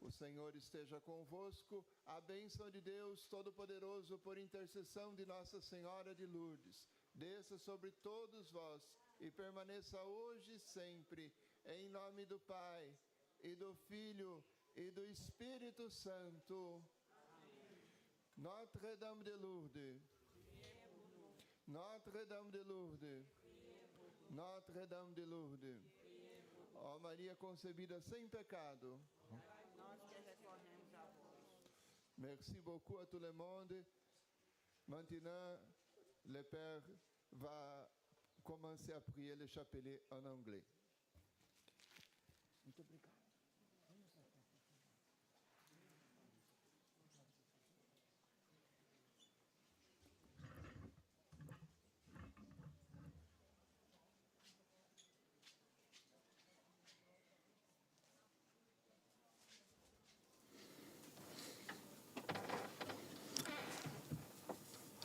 O Senhor esteja convosco. A bênção de Deus Todo-Poderoso, por intercessão de Nossa Senhora de Lourdes, desça sobre todos vós e permaneça hoje e sempre, em nome do Pai, e do Filho, e do Espírito Santo. Notre Dame de Lourdes. Notre Dame de Lourdes. Notre Dame de Lourdes. Ó Maria concebida sem pecado. Merci beaucoup à tout le monde. Maintenant, le Père va commencer à prier le chapelet en anglais.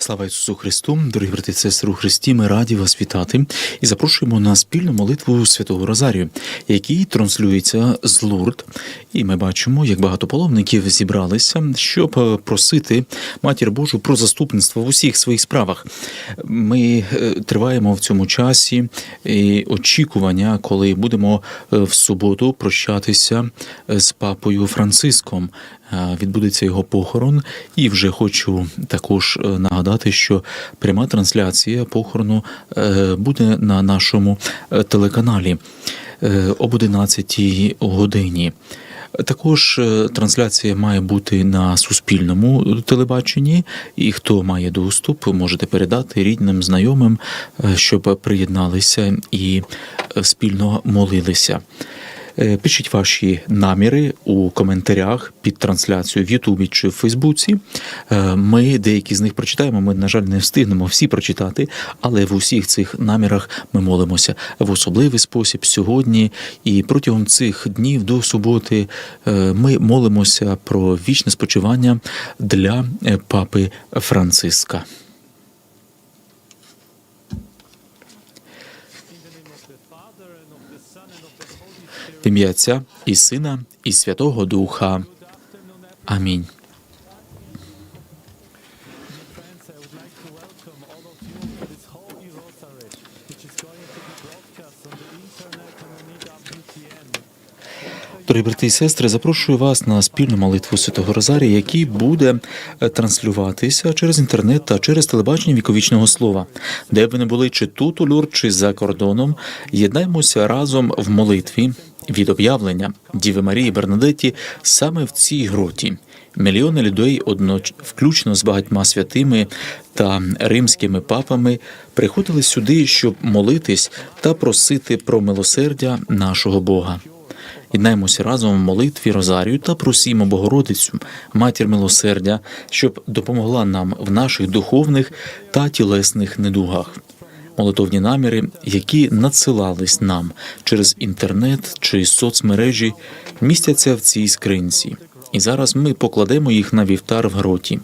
Слава Ісусу Христу, дорогі брати і сестри у Христі, ми раді вас вітати і запрошуємо на спільну молитву Святого Розарію, який транслюється з Лурд. І ми бачимо, як багато паломників зібралися, щоб просити Матір Божу про заступництво в усіх своїх справах. Ми е, триваємо в цьому часі очікування, коли будемо е, в суботу прощатися з папою Франциском. Відбудеться його похорон, і вже хочу також е, нагадати, що пряма трансляція похорону е, буде на нашому е, телеканалі об 11 годині. Також трансляція має бути на суспільному телебаченні, і хто має доступ, можете передати рідним, знайомим, щоб приєдналися і спільно молилися. Е, Пишіть ваші наміри у коментарях під трансляцією в Ютубі чи в Фейсбуці. Е, Ми деякі з них прочитаємо. Ми, на жаль, не встигнемо всі прочитати, але в усіх цих намірах ми молимося в особливий спосіб сьогодні. І протягом цих днів до суботи е, ми молимося про вічне спочивання для папи Франциска. В ім'я Отця і Сина, і Святого Духа. Амінь. Дорогі брати і сестри, запрошую вас на спільну молитву Святого Розарія, який буде е, транслюватися через інтернет та через телебачення віковічного слова. Де б ви не були, чи тут у Люр, чи за кордоном, єднаймося разом в молитві від об'явлення Діви Марії Бернадетті саме в цій гроті. Мільйони людей, одноч... включно з багатьма святими та римськими папами, приходили сюди, щоб молитись та просити про милосердя нашого Бога. Єднаємося разом в молитві Розарію та просімо Богородицю, матір милосердя, щоб допомогла нам в наших духовних та тілесних недугах. Молитовні наміри, які надсилались нам через інтернет чи соцмережі, містяться в цій скринці. І зараз ми покладемо їх на вівтар в гроті.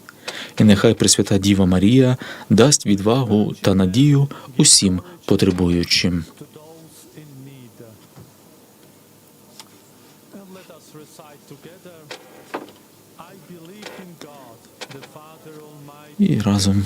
І нехай Пресвята Діва Марія дасть відвагу та надію усім потребуючим. І разом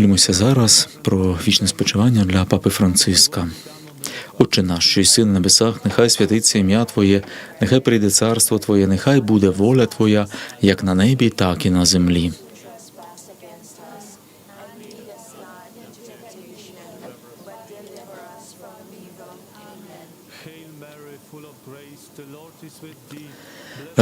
Молімося зараз про вічне спочивання для папи Франциска. Отче наш, що й син на небесах, нехай святиться ім'я Твоє, нехай прийде царство Твоє, нехай буде воля Твоя, як на небі, так і на землі.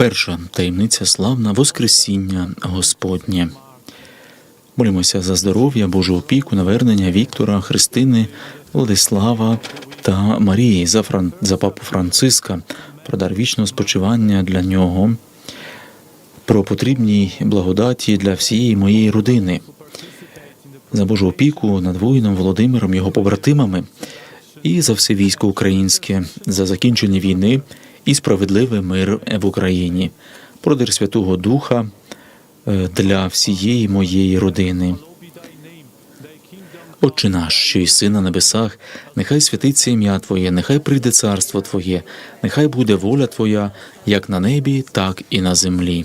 Перша таємниця славна Воскресіння Господнє. Молимося за здоров'я, Божу опіку, навернення Віктора, Христини, Владислава та Марії за, Фран... за папу Франциска, про дар вічного спочивання для нього, про потрібні благодаті для всієї моєї родини, за Божу опіку над воїном Володимиром, його побратимами. І за все військо українське, за закінчення війни і справедливий мир в Україні, продир Святого Духа е, для всієї моєї родини. Отче наш, що єси на небесах, нехай святиться ім'я Твоє, нехай прийде царство Твоє, нехай буде воля Твоя, як на небі, так і на землі.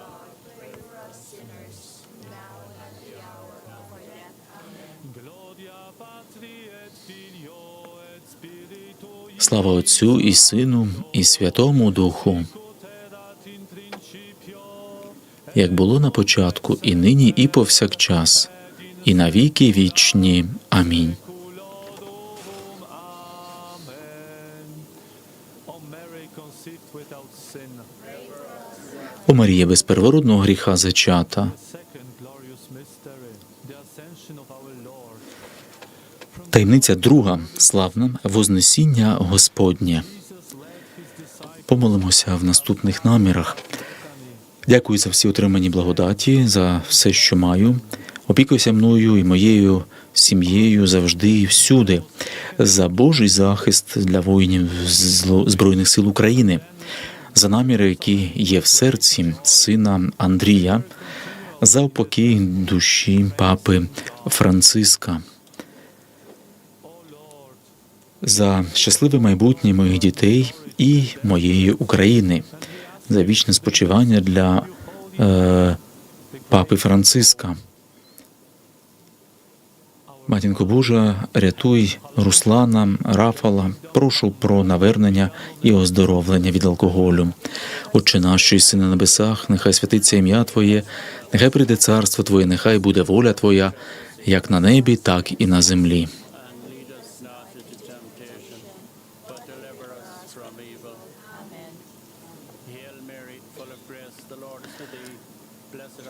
Слава Отцю і Сину, і Святому Духу. Як було на початку, і нині, і повсякчас, і на віки вічні. Амінь. О Марія без первородного гріха зачата. Таємниця друга славна Вознесіння Господнє. Помолимося в наступних намірах. Дякую за всі отримані благодаті, за все, що маю. Опікуйся мною і моєю сім'єю завжди і всюди, за Божий захист для воїнів Збройних сил України, за наміри, які є в серці сина Андрія, за упокій душі папи Франциска. За щасливе майбутнє моїх дітей і моєї України, за вічне спочивання для е, папи Франциска. Матінко Божа, рятуй Руслана, Рафала, прошу про навернення і оздоровлення від алкоголю. Отче наш, що єси на небесах, нехай святиться ім'я Твоє, нехай прийде царство Твоє, нехай буде воля Твоя, як на небі, так і на землі.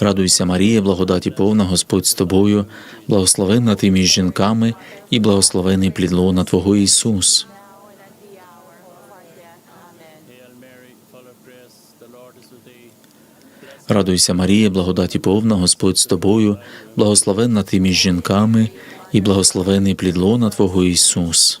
Радуйся, Марія, благодаті повна, Господь з тобою, благословенна ти між жінками, і благословений плід лона Твого Ісус. Радуйся, Марія, благодаті повна, Господь з тобою, благословенна ти між жінками, і благословений плід лона Твого Ісус.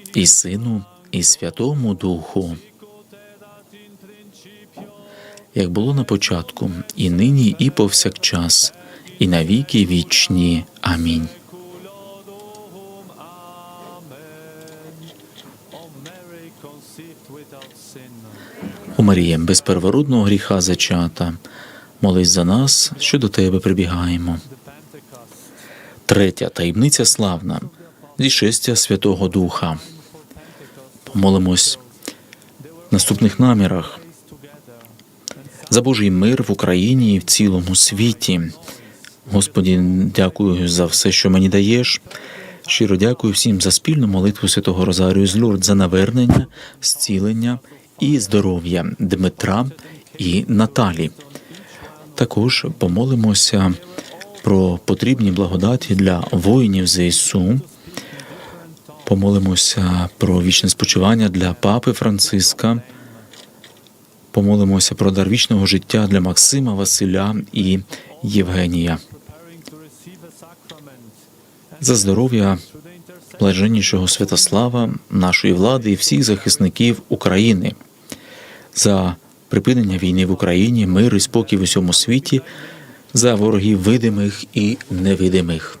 і Сину, і Святому Духу, як було на початку, і нині, і повсякчас, і на віки вічні. Амінь. О Марія, без первородного гріха зачата, молись за нас, що до тебе прибігаємо. Третя таємниця славна зішестя Святого Духа. Помолимось в наступних намірах за Божий мир в Україні і в цілому світі. Господі, дякую за все, що мені даєш. Щиро дякую всім за спільну молитву Святого Розарію з Люрд за навернення, зцілення і здоров'я Дмитра і Наталі. Також помолимося про потрібні благодаті для воїнів ЗСУ. Помолимося про вічне спочивання для папи Франциска, Помолимося про дар вічного життя для Максима, Василя і Євгенія. За здоров'я блаженнішого Святослава, нашої влади і всіх захисників України, за припинення війни в Україні, мир і спокій в усьому світі, за ворогів видимих і невидимих.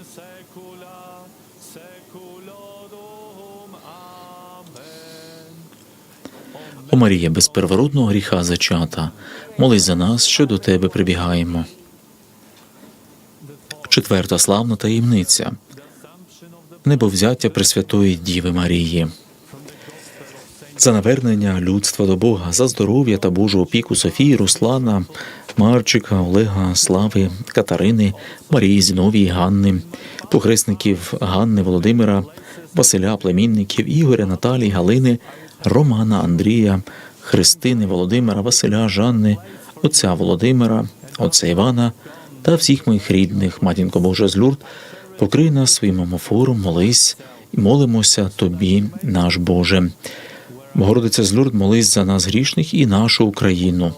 In saeculorum. Amen. О Марія, без первородного гріха зачата, молись за нас, що до тебе прибігаємо. Четверта славна таємниця небовзяття Пресвятої Діви Марії. За навернення людства до Бога, за здоров'я та Божу опіку Софії, Руслана, Марчика, Олега, Слави, Катерини, Марії, Зіновії, Ганни, похресників Ганни, Володимира, Василя, племінників, Ігоря, Наталії, Галини, Романа, Андрія, Христини, Володимира, Василя, Жанни, отця Володимира, отця Івана та всіх моїх рідних, матінко Божа з Люрд, покрий нас своїм омофором, молись і молимося тобі, наш Боже. Богородиця з Люрд, молись за нас грішних і нашу Україну.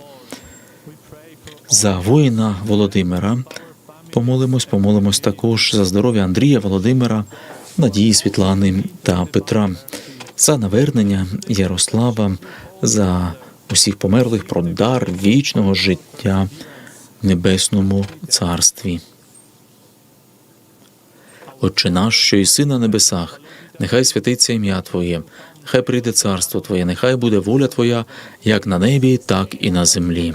За воїна Володимира помолимось, помолимось також за здоров'я Андрія, Володимира, Надії, Світлани та Петра, за навернення Ярослава, за усіх померлих про дар вічного життя в небесному царстві. Отче наш, що єси на небесах, нехай святиться ім'я Твоє, нехай прийде царство Твоє, нехай буде воля Твоя, як на небі, так і на землі.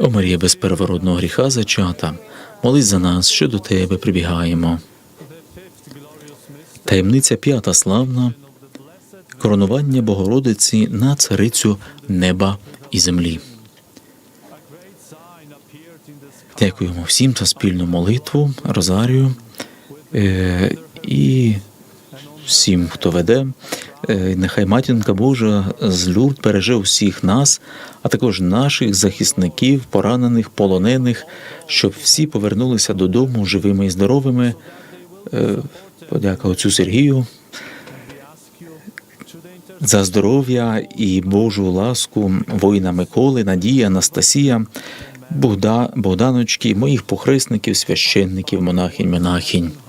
О Марія без первородного гріха зачата, молись за нас, що до Тебе прибігаємо. Таємниця п'ята славна коронування Богородиці на царицю неба і землі. Дякуємо всім за спільну молитву, розарію е, і всім, хто веде. Е, Нехай матінка Божа з Люрд береже усіх нас, а також наших захисників, поранених, полонених, щоб всі повернулися додому живими і здоровими. Е, Подяка отцю Сергію за здоров'я і Божу ласку воїна Миколи, Надії, Анастасія, Богда, Богданочки, моїх похресників, священників, монахинь, монахинь.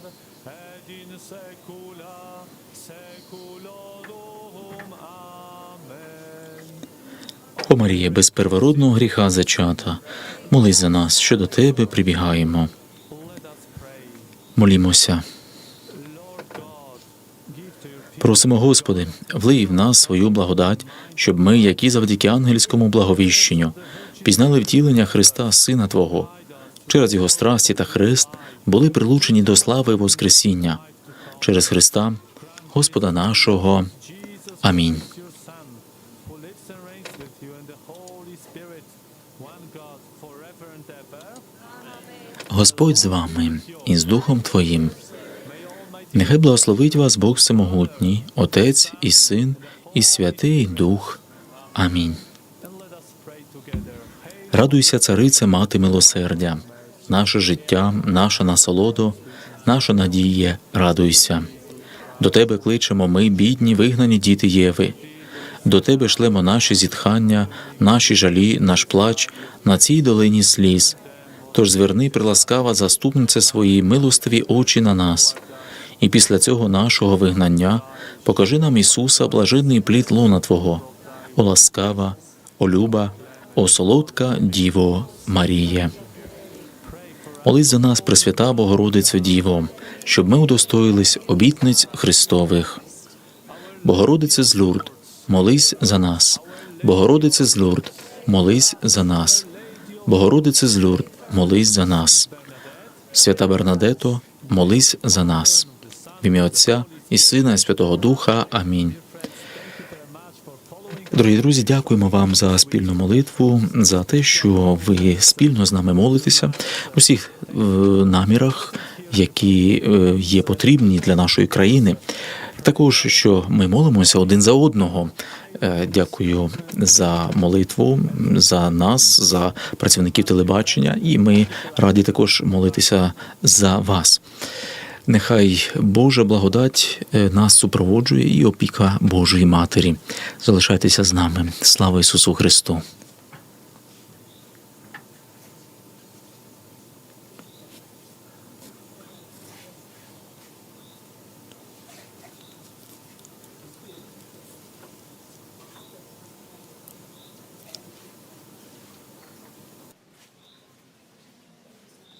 Principio et nunc et semper et in saecula saeculorum. Amen. О Марія, без первородного гріха зачата, молись за нас, що до Тебе прибігаємо. Молімося. Просимо, Господи, влий в нас свою благодать, щоб ми, які завдяки ангельському благовіщенню, пізнали втілення Христа, Сина Твого, через Його страсті та хрест були прилучені до слави Воскресіння, через Христа, Господа нашого. Амінь. Господь з вами і з Духом Твоїм. Нехай благословить вас Бог Всемогутній, Отець і Син, і Святий Дух. Амінь. Радуйся, царице, мати милосердя, наше життя, наша насолода, наша надія, радуйся. До тебе кличемо ми, бідні, вигнані діти Єви. До тебе шлемо наші зітхання, наші жалі, наш плач на цій долині сліз. Тож зверни, приласкава заступнице свої милостиві очі на нас. І після цього нашого вигнання покажи нам Ісуса, блаженний плід лона Твого, о ласкава, о люба, о солодка Діво Маріє. Молись за нас, Пресвята Богородиця Діво, щоб ми удостоїлись обітниць Христових. Богородице з Люрд, молись за нас. Богородице з Люрд, молись за нас. Богородице з Люрд, молись за нас. Свята Бернадето, молись за нас. В ім'я Отця і Сина, і Святого Духа. Амінь. Дорогі друзі, дякуємо вам за спільну молитву, за те, що ви спільно з нами молитеся у всіх е, намірах, які е, є потрібні для нашої країни. Також що ми молимося один за одного. Е, Дякую за молитву, за нас, за працівників телебачення, і ми раді також молитися за вас. Нехай Божа благодать е, нас супроводжує і опіка Божої Матері. Залишайтеся з нами. Слава Ісусу Христу!